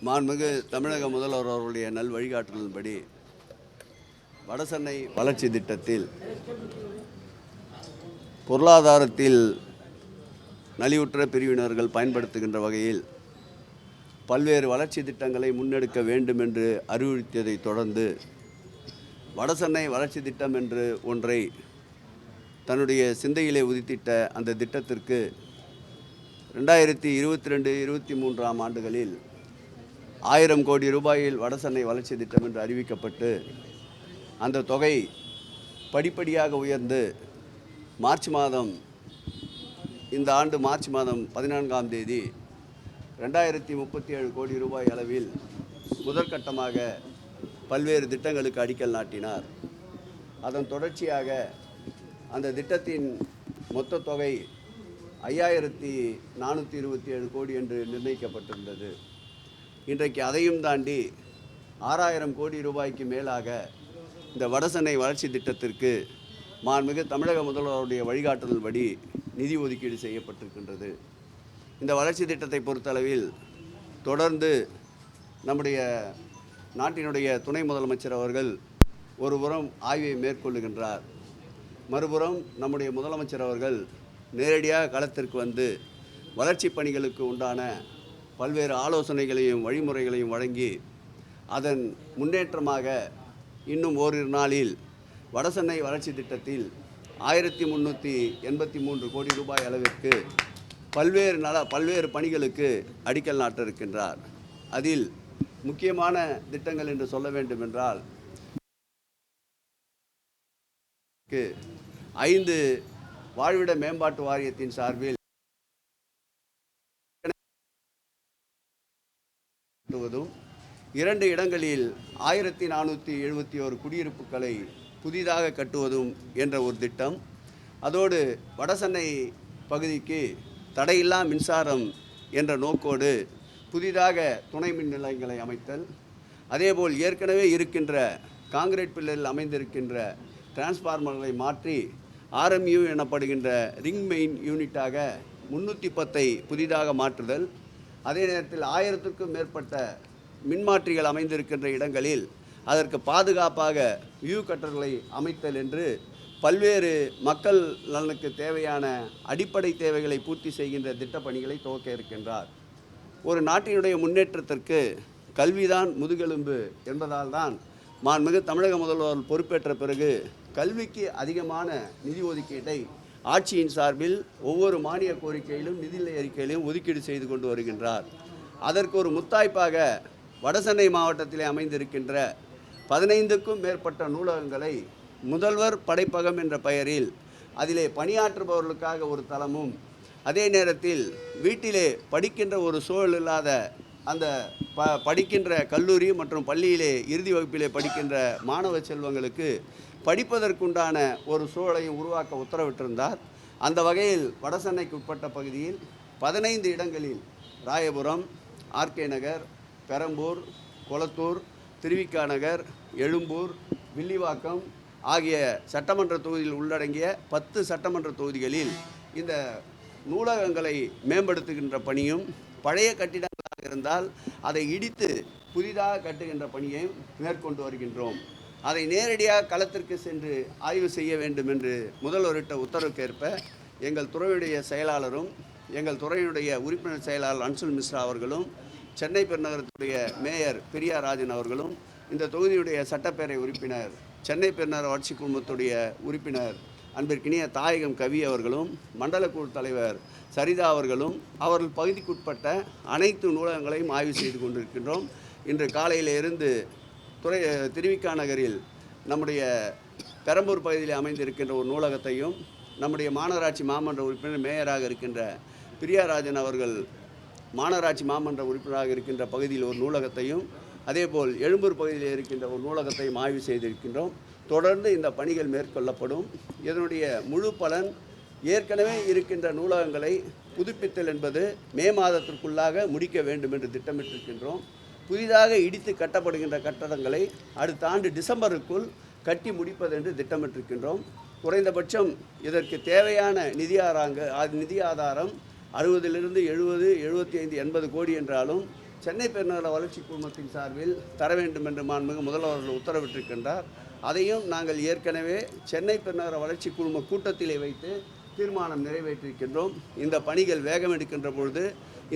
மாண்புமிகு தமிழக முதல்வர் அவர்களுடைய நல் வழிகாட்டுதலின்படி வடசென்னை வளர்ச்சி திட்டத்தில் பொருளாதாரத்தில் நலிவுற்ற பிரிவினர்கள் பயன்படுத்துகின்ற வகையில் பல்வேறு வளர்ச்சி திட்டங்களை முன்னெடுக்க வேண்டும் என்று அறிவுறுத்தியதை தொடர்ந்து வடசென்னை வளர்ச்சி திட்டம் என்று ஒன்றை தன்னுடைய சிந்தையிலே உதித்திட்ட அந்த திட்டத்திற்கு ரெண்டாயிரத்தி இருபத்தி ரெண்டு இருபத்தி மூன்றாம் ஆண்டுகளில் ஆயிரம் கோடி ரூபாயில் வடசென்னை வளர்ச்சி திட்டம் என்று அறிவிக்கப்பட்டு அந்த தொகை படிப்படியாக உயர்ந்து மார்ச் மாதம் இந்த ஆண்டு மார்ச் மாதம் பதினான்காம் தேதி ரெண்டாயிரத்தி முப்பத்தி ஏழு கோடி ரூபாய் அளவில் முதற்கட்டமாக பல்வேறு திட்டங்களுக்கு அடிக்கல் நாட்டினார். அதன் தொடர்ச்சியாக அந்த திட்டத்தின் மொத்த தொகை ஐயாயிரத்தி நானூற்றி இருபத்தி ஏழு கோடி என்று நிர்ணயிக்கப்பட்டிருந்தது. இன்றைக்கு அதையும் தாண்டி ஆறாயிரம் கோடி ரூபாய்க்கு மேலாக இந்த வடசென்னை வளர்ச்சி திட்டத்திற்கு மாண்புமிகு தமிழக முதல்வருடைய வழிகாட்டுதல்படி நிதி ஒதுக்கீடு செய்யப்பட்டிருக்கின்றது. இந்த வளர்ச்சி திட்டத்தை பொறுத்தளவில் தொடர்ந்து நம்முடைய நாட்டினுடைய துணை முதலமைச்சர் அவர்கள் ஒருபுறம் ஆய்வை மேற்கொள்ளுகின்றார். மறுபுறம் நம்முடைய முதலமைச்சர் அவர்கள் நேரடியாக களத்திற்கு வந்து வளர்ச்சி பணிகளுக்கு உண்டான பல்வேறு ஆலோசனைகளையும் வழிமுறைகளையும் வழங்கி அதன் முன்னேற்றமாக இன்னும் ஓரிரு நாளில் வடசென்னை வளர்ச்சி திட்டத்தில் ஆயிரத்தி முந்நூற்றி எண்பத்தி மூன்று கோடி ரூபாய் அளவிற்கு பல்வேறு நல பல்வேறு பணிகளுக்கு அடிக்கல் நாட்ட இருக்கின்றார் அதில் முக்கியமான திட்டங்கள் என்று சொல்ல வேண்டும் என்றால் ஐந்து வாழ்விட மேம்பாட்டு வாரியத்தின் சார்பில் கட்டுவதும் இரண்டு இடங்களில் ஆயிரத்தி நானூற்றி எழுபத்தி ஒரு குடியிருப்புகளை புதிதாக கட்டுவதும் என்ற ஒரு திட்டம். அதோடு வடசென்னை பகுதிக்கு தடையில்லா மின்சாரம் என்ற நோக்கோடு புதிதாக துணை மின் நிலையங்களை அமைத்தல். அதேபோல் ஏற்கனவே இருக்கின்ற காங்கிரீட் பில்லரில் அமைந்திருக்கின்ற டிரான்ஸ்ஃபார்மர்களை மாற்றி ஆர்எம்யூ எனப்படுகின்ற ரிங் மெயின் யூனிட்டாக முன்னூற்றி பத்தை புதிதாக மாற்றுதல். அதே நேரத்தில் ஆயிரத்திற்கும் மேற்பட்ட மின்மாற்றிகள் அமைந்திருக்கின்ற இடங்களில் அதற்கு பாதுகாப்பாக வியூ கட்டர்களை அமைத்தல் என்று பல்வேறு மக்கள் நலனுக்கு தேவையான அடிப்படை தேவைகளை பூர்த்தி செய்கின்ற திட்டப்பணிகளை துவக்க இருக்கின்றார். ஒரு நாட்டினுடைய முன்னேற்றத்திற்கு கல்விதான் முதுகெலும்பு என்பதால் தான் மாண்புமிகு தமிழக முதல்வர் பொறுப்பேற்ற பிறகு கல்விக்கு அதிகமான நிதி ஒதுக்கீட்டை ஆட்சியின் சார்பில் ஒவ்வொரு மானிய கோரிக்கையிலும் நிதிநிலை அறிக்கையிலும் ஒதுக்கீடு செய்து கொண்டு வருகின்றார். அதற்கு ஒரு முத்தாய்ப்பாக வடசென்னை மாவட்டத்திலே அமைந்திருக்கின்ற பதினைந்துக்கும் மேற்பட்ட நூலகங்களை முதல்வர் படைப்பகம் என்ற பெயரில் அதிலே பணியாற்றுபவர்களுக்காக ஒரு தளமும் அதே நேரத்தில் வீட்டிலே படிக்கின்ற ஒரு சூழல் இல்லாத அந்த ப படிக்கின்ற கல்லூரி மற்றும் பள்ளியிலே இறுதி வகுப்பிலே படிக்கின்ற மாணவ செல்வங்களுக்கு படிப்பதற்குண்டான ஒரு சூழலையும் உருவாக்க உத்தரவிட்டிருந்தார். அந்த வகையில் வடசென்னைக்கு உட்பட்ட பகுதியில் பதினைந்து இடங்களில் ராயபுரம் ஆர்கே நகர் பெரம்பூர் கொளத்தூர் திருவிக்காநகர் எழும்பூர் வில்லிவாக்கம் ஆகிய சட்டமன்ற தொகுதியில் உள்ளடங்கிய பத்து சட்டமன்ற தொகுதிகளில் இந்த நூலகங்களை மேம்படுத்துகின்ற பணியும் பழைய கட்டிடங்களாக இருந்தால் அதை இடித்து புதிதாக கட்டுகின்ற பணியையும் மேற்கொண்டு வருகின்றோம். அதை நேரடியாக களத்திற்கு சென்று ஆய்வு செய்ய வேண்டும் என்று முதல்வரிட்ட உத்தரவுக்கேற்ப எங்கள் துறையுடைய செயலாளரும் எங்கள் துறையுடைய உறுப்பினர் செயலாளர் அன்சுல் மிஸ்ரா அவர்களும் சென்னை பெருநகரத்துடைய மேயர் பெரியார் ராஜன் அவர்களும் இந்த தொகுதியுடைய சட்டப்பேரவை உறுப்பினர் சென்னை பெருநகர ஆட்சி குழுமத்துடைய உறுப்பினர் அன்பிற்கினிய தாயகம் கவி அவர்களும் மண்டல தலைவர் சரிதா அவர்களும் அவர்கள் பகுதிக்குட்பட்ட அனைத்து நூலகங்களையும் ஆய்வு செய்து கொண்டிருக்கின்றோம். இன்று காலையிலிருந்து துறை திருவிக்கா நகரில் நம்முடைய பெரம்பூர் பகுதியில் அமைந்திருக்கின்ற ஒரு நூலகத்தையும் நம்முடைய மாநகராட்சி மாமன்ற உறுப்பினர் மேயராக இருக்கின்ற பிரியாராஜன் அவர்கள் மாநகராட்சி மாமன்ற உறுப்பினராக இருக்கின்ற பகுதியில் ஒரு நூலகத்தையும் அதேபோல் எழும்பூர் பகுதியில் இருக்கின்ற ஒரு நூலகத்தையும் ஆய்வு செய்திருக்கின்றோம். தொடர்ந்து இந்த பணிகள் மேற்கொள்ளப்படும். இதனுடைய முழு பலன் ஏற்கனவே இருக்கின்ற நூலகங்களை புதுப்பித்தல் என்பது மே மாதத்திற்குள்ளாக முடிக்க வேண்டும் என்று திட்டமிட்டிருக்கின்றோம். புதிதாக இடித்து கட்டப்படுகின்ற கட்டடங்களை அடுத்த ஆண்டு டிசம்பருக்குள் கட்டி முடிப்பது என்று திட்டமிட்டிருக்கின்றோம். குறைந்தபட்சம் இதற்கு தேவையான நிதி ஆறாங்க நிதி ஆதாரம் அறுபதிலிருந்து எழுபது எழுபத்தி ஐந்து எண்பது கோடி என்றாலும் சென்னை பெருநகர வளர்ச்சி குழுமத்தின் சார்பில் தர வேண்டும் என்று மாண்புமிகு முதல்வர்கள் உத்தரவிட்டிருக்கின்றார். அதையும் நாங்கள் ஏற்கனவே சென்னை பெருநகர வளர்ச்சி குழும கூட்டத்திலே வைத்து தீர்மானம் நிறைவேற்றிருக்கின்றோம் இந்த பணிகள் வேகம் எடுக்கின்ற பொழுது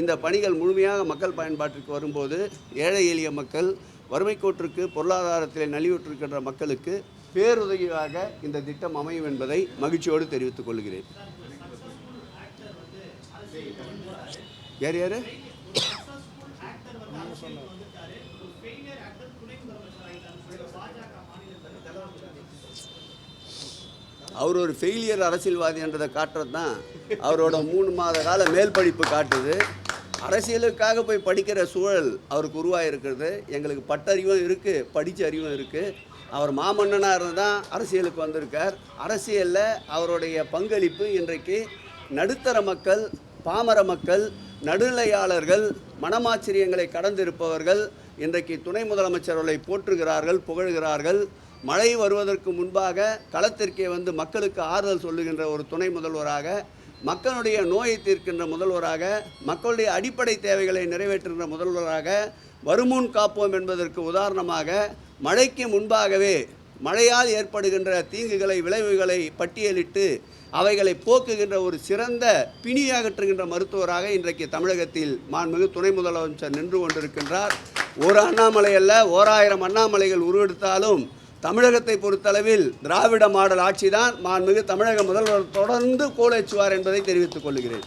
இந்த பணிகள் முழுமையாக மக்கள் பயன்பாட்டிற்கு வரும்போது ஏழை எளிய மக்கள் வறுமை கோட்டிற்கு பொருளாதாரத்திலே நலிவுற்றிருக்கின்ற மக்களுக்கு பேருதவியாக இந்த திட்டம் அமையும் என்பதை மகிழ்ச்சியோடு தெரிவித்துக் கொள்கிறேன். யார் யார்? அவர் ஒரு ஃபெயிலியர் அரசியல்வாதின்றதை காட்டுறது தான் அவரோட மூணு மாத கால மேல் படிப்பு காட்டுது. அரசியலுக்காக போய் படிக்கிற சூழல் அவருக்கு உருவாகிருக்கிறது எங்களுக்கு பட்டறிவும் இருக்குது படித்த அறிவும் இருக்குது அவர் மாமன்னனாக இருந்து தான் அரசியலுக்கு வந்திருக்கார். அரசியலில் அவருடைய பங்களிப்பு இன்றைக்கு நடுத்தர மக்கள் பாமர மக்கள் நடுநிலையாளர்கள் மனமாச்சரியங்களை கடந்திருப்பவர்கள் இன்றைக்கு துணை முதலமைச்சர்களை போற்றுகிறார்கள் புகழ்கிறார்கள். மழை வருவதற்கு முன்பாக களத்திற்கே வந்து மக்களுக்கு ஆறுதல் சொல்லுகின்ற ஒரு துணை முதல்வராக மக்களுடைய நோயை தீர்க்கின்ற முதல்வராக மக்களுடைய அடிப்படை தேவைகளை நிறைவேற்றுகின்ற முதல்வராக வருமுன் காப்போம் என்பதற்கு உதாரணமாக மழைக்கு முன்பாகவே மழையால் ஏற்படுகின்ற தீங்குகளை விளைவுகளை பட்டியலிட்டு அவைகளை போக்குகின்ற ஒரு சிறந்த பிணி அகற்றுகின்ற மருத்துவராக இன்றைக்கு தமிழகத்தில் மாண்புமிகு துணை முதலமைச்சர் நின்று கொண்டிருக்கின்றார். ஒரு அண்ணாமலை அல்ல ஓராயிரம் அண்ணாமலைகள் உருவெடுத்தாலும் தமிழகத்தை பொறுத்தளவில் திராவிட மாடல் ஆட்சிதான். மாண்புமிகு தமிழக முதல்வர் தொடர்ந்து கோலேச்சுவார் என்பதை தெரிவித்துக் கொள்கிறேன்.